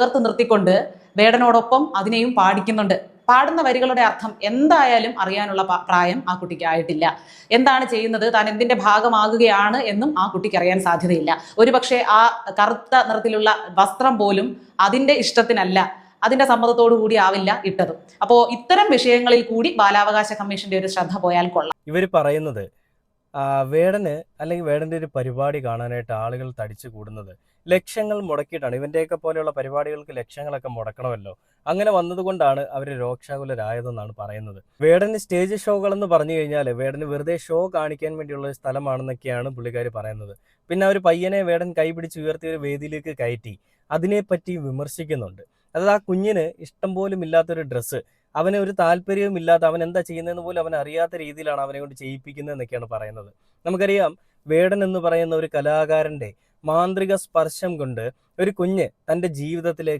ചേർത്ത് നിർത്തിക്കൊണ്ട് വേടനോടൊപ്പം അതിനെയും പാടിക്കുന്നുണ്ട്. പാടുന്ന വരികളുടെ അർത്ഥം എന്തായാലും അറിയാനുള്ള പ്രായം ആ കുട്ടിക്ക് ആയിട്ടില്ല. എന്താണ് ചെയ്യുന്നത്? താൻ എന്തിന്റെ ഭാഗമാകുകയാണ് എന്നും ആ കുട്ടിക്ക് അറിയാൻ സാധ്യതയില്ല. ഒരുപക്ഷെ ആ കറുത്ത നിറത്തിലുള്ള വസ്ത്രം പോലും അതിന്റെ ഇഷ്ടത്തിനല്ല. അതിന്റെ സമ്മതത്തോടു കൂടി ആവില്ല ഇട്ടത്. അപ്പോ ഇത്തരം വിഷയങ്ങളിൽ കൂടി ബാലാവകാശ കമ്മീഷന്റെ ഒരു ശ്രദ്ധ പോയാൽ കൊള്ളാം. ഇവർ പറയുന്നത് വേടന് അല്ലെങ്കിൽ വേടന്റെ ഒരു പരിപാടി കാണാനായിട്ട് ആളുകൾ തടിച്ചു കൂടുന്നത്. ലക്ഷങ്ങൾ മുടക്കിയിട്ടാണ്. ഇവന്റെയൊക്കെ പോലെയുള്ള പരിപാടികൾക്ക് ലക്ഷങ്ങളൊക്കെ മുടക്കണമല്ലോ. അങ്ങനെ വന്നതുകൊണ്ടാണ് അവർ രോക്ഷാകുലരായതെന്നാണ് പറയുന്നത്. വേടന് സ്റ്റേജ് ഷോകൾ എന്ന് പറഞ്ഞു കഴിഞ്ഞാൽ വേടന് വെറുതെ ഷോ കാണിക്കാൻ വേണ്ടിയുള്ള ഒരു സ്ഥലമാണെന്നൊക്കെയാണ് പുള്ളിക്കാർ പറയുന്നത്. പിന്നെ അവർ പയ്യനെ വേടൻ കൈപിടിച്ച് ഉയർത്തി ഒരു വേദിയിലേക്ക് കയറ്റി. അതിനെപ്പറ്റി വിമർശിക്കുന്നുണ്ട്. അതായത് ആ കുഞ്ഞിന് ഇഷ്ടം പോലും ഇല്ലാത്തൊരു ഡ്രസ്സ് അവന് ഒരു താല്പര്യവും ഇല്ലാത്ത അവൻ എന്താ ചെയ്യുന്നതെന്ന് പോലും അവൻ അറിയാത്ത രീതിയിലാണ് അവനെ കൊണ്ട് ചെയ്യിപ്പിക്കുന്നത് എന്നൊക്കെയാണ് പറയുന്നത്. നമുക്കറിയാം വേടൻ എന്ന് പറയുന്ന ഒരു കലാകാരന്റെ മാന്ത്രിക സ്പർശം കൊണ്ട് ഒരു കുഞ്ഞ് തന്റെ ജീവിതത്തിലേക്ക്